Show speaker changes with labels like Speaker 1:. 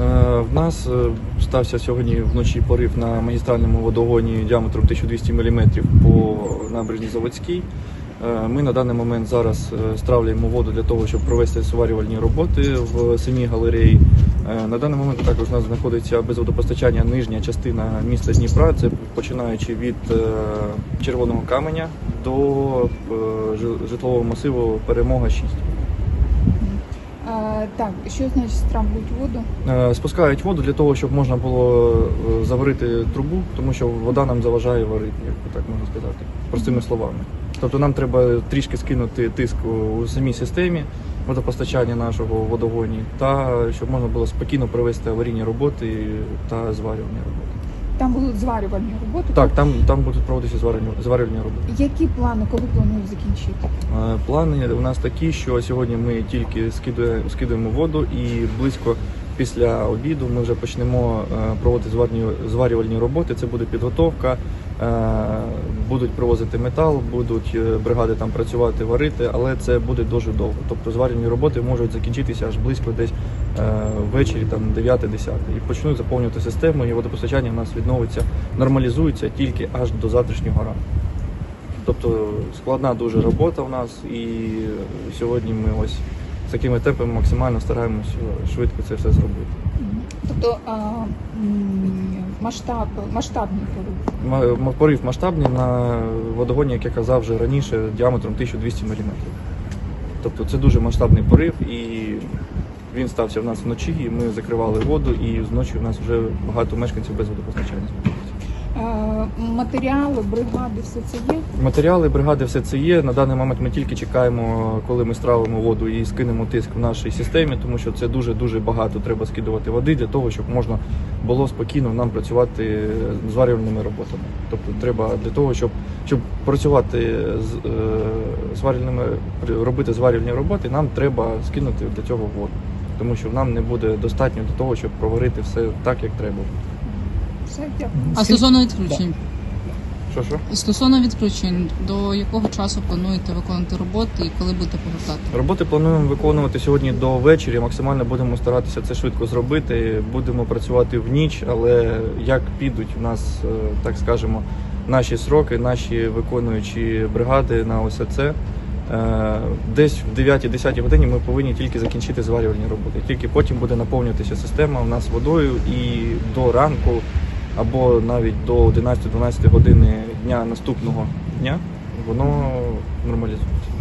Speaker 1: Е, В нас е, стався сьогодні вночі порив на магістральному водогоні діаметром 1200 мм по набережній Заводській. Е, Ми на даний момент зараз стравлюємо воду для того, щоб провести сварювальні роботи в самій галереї. На даний момент також у нас знаходиться без водопостачання нижня частина міста Дніпра. Це починаючи від червоного каменя до житлового масиву Перемога 6.
Speaker 2: Так, що значить стравлюють воду?
Speaker 1: Е, Спускають воду для того, щоб можна було е, заварити трубу, тому що вода нам заважає варити, як так можна сказати, простими словами. Тобто нам треба трішки скинути тиск у- самій системі водопостачання нашого водогоні, та щоб можна було спокійно провести аварійні роботи та зварювальні роботи.
Speaker 2: Там будуть зварювальні роботи.
Speaker 1: Так, там, там будуть проводитися зварювальні, зварювальні роботи.
Speaker 2: Які плани, коли планують закінчити?
Speaker 1: Е, Плани у нас такі, що сьогодні ми тільки скидуємо, скидуємо воду і близько після обіду ми вже почнемо е, проводити зварювальні роботи. Це буде підготовка, е, будуть привозити метал, будуть е, бригади там працювати, варити, але це буде дуже довго. Тобто зварювальні роботи можуть закінчитися аж близько десь ввечері, там 9-10. І почнуть заповнювати систему, і водопостачання в нас відновиться, нормалізується тільки аж до завтрашнього ранку. Тобто складна дуже робота у нас, і сьогодні ми ось з такими темпами максимально стараємося швидко це все зробити.
Speaker 2: Тобто а, масштаб, масштабний порив.
Speaker 1: Ма- Порив масштабний на водогоні, як я казав вже раніше, діаметром 1200 мм. Тобто це дуже масштабний порив, і він стався в нас вночі, і ми закривали воду, і зночі у нас вже багато мешканців без водопостачання
Speaker 2: матеріали, бригади, все це є.
Speaker 1: Матеріали бригади, все це є. На даний момент ми тільки чекаємо, коли ми стравимо воду і скинемо тиск в нашій системі, тому що це дуже дуже багато треба скидувати води для того, щоб можна було спокійно нам працювати з зварювальними роботами. Тобто треба для того, щоб, щоб працювати з е, зварювальними, робити зварювальні роботи, нам треба скинути для цього воду. Тому що нам не буде достатньо для того, щоб проварити все так, як треба.
Speaker 3: А стосовно відключень,
Speaker 1: Що що?
Speaker 3: стосовно відключень, до якого часу плануєте виконувати роботи і коли будете повертати?
Speaker 1: Роботи плануємо виконувати сьогодні до вечері. Максимально будемо старатися це швидко зробити. Будемо працювати в ніч, але як підуть у нас, е, так скажемо, наші сроки, наші виконуючі бригади на ОСЦ. е, Десь в 9-10 годині ми повинні тільки закінчити зварювальні роботи. Тільки потім буде наповнюватися система у нас водою і до ранку або навіть до 11-12 години дня наступного дня воно нормалізується.